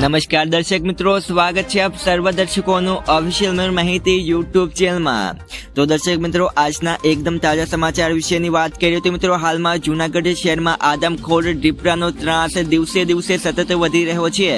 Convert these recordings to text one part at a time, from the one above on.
નમસ્કાર દર્શક મિત્રો, સ્વાગત છે આપ સર્વ દર્શકોનું ઓફિશિયલ માહિતી યુટ્યુબ ચેનલમાં તો દર્શક મિત્રો, આજના એકદમ તાજા સમાચાર વિશેની વાત કરીએ તો મિત્રો, હાલમાં જૂનાગઢ શહેરમાં આદમખોર દીપડાનો ત્રાસ દિવસે દિવસે સતત વધી રહ્યો છે.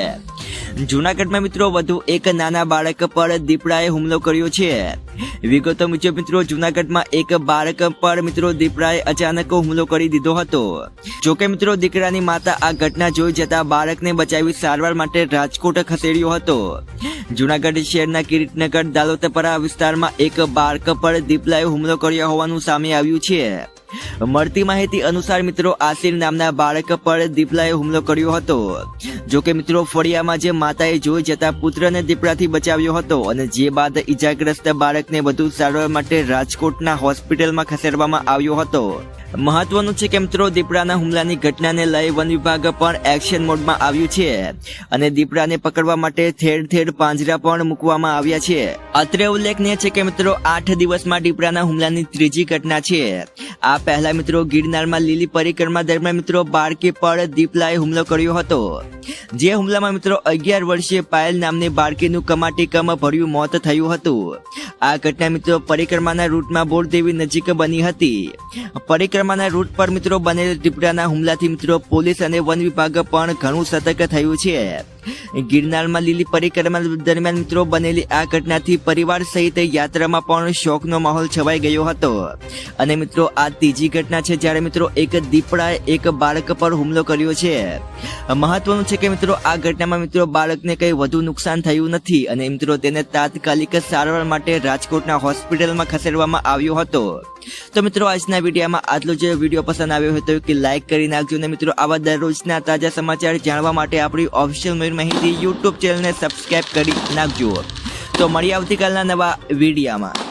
જૂનાગઢમાં મિત્રો વધુ એક નાના બાળક પર દીપડાએ હુમલો કર્યો છે. વિગતો મુજબ મિત્રો, જૂનાગઢમાં એક બાળક પર મિત્રો દીપડાએ અચાનક હુમલો કરી દીધો હતો. જોકે મિત્રો, દીકરાની માતા આ ઘટના જોઈ જતા બાળકને બચાવી સારવાર માટે રાજકોટ ખસેડ્યો હતો. જૂનાગઢ શહેરના કિરીટનગર દાલોતપરા વિસ્તારમાં એક બાળક પર દીપડાએ હુમલો કર્યો હોવાનું સામે આવ્યું છે. મળતી માહિતી અનુસાર મિત્રો આસિર નામના બાળક પર દીપલાએ હુમલો કર્યો હતો. જો કે મિત્રો ફળિયામાં જે માતાએ જોઈ જતા પુત્રને દીપડાથી બચાવ્યો હતો અને જે બાદ ઈજાગ્રસ્ત બાળકને વધુ સારવાર માટે રાજકોટના હોસ્પિટલમાં ખસેડવામાં આવ્યો હતો. મહત્વનું છે કે મિત્રો દીપડાના હુમલાની ઘટનાને લઈ વન વિભાગ પણ એક્શન મોડમાં આવ્યું છે અને દીપડાને પકડવા માટે ઠેર ઠેર પાંજરા પણ મૂકવામાં આવ્યા છે. અત્રે ઉલ્લેખનીય છે કે મિત્રો આઠ દિવસમાં દીપડાના હુમલાની ત્રીજી ઘટના છે. આ પહેલા મિત્રો ગિરનારમાં લીલી પરિક્રમા દરમિયાન મિત્રો બાળકી પર દીપલાએ હુમલો કર્યો હતો. જે હુમલામાં મિત્રો અગિયાર વર્ષીય પાયલ નામની બાળકીનું કમાટીકમ ભર્યું મોત થયું હતું. આ ઘટના મિત્રો પરિક્રમાના રૂટમાં બોરદેવી નજીક બની હતી. પરિક્રમાના રૂટ પર મિત્રો બનેલ દીપડાના હુમલાથી મિત્રો પોલીસ અને વન વિભાગ પણ ઘણું સતર્ક થયું છે. ગિરનારમાં લીલી પરિક્રમા દરમિયાન મિત્રો બનેલી આ ઘટનાથી પરિવાર સહિત યાત્રામાં પણ શોકનો માહોલ છવાઈ ગયો હતો. અને મિત્રો, આ ત્રીજી ઘટના છે જ્યારે મિત્રો એક દીપડાએ એક બાળક પર હુમલો કર્યો છે. મહત્વનું છે કે મિત્રો, આ ઘટનામાં મિત્રો બાળકને કંઈ વધુ નુકસાન થયું નથી અને મિત્રો તેને તાત્કાલિક સારવાર માટે રાજકોટના હોસ્પિટલમાં ખસેડવામાં આવ્યો હતો. તો મિત્રો, આજના વિડીયોમાં આટલું જ. વીડિયો પસંદ આવ્યો હોય તો કે લાઇક કરી નાખજો અને મિત્રો, આવા દરરોજના તાજા સમાચાર જાણવા માટે આપણી ઓફિશિયલ મયુર માહિતી યુટ્યુબ ચેનલને સબસ્ક્રાઇબ કરી નાખજો. તો મળી આવતીકાલના નવા વિડીયામાં.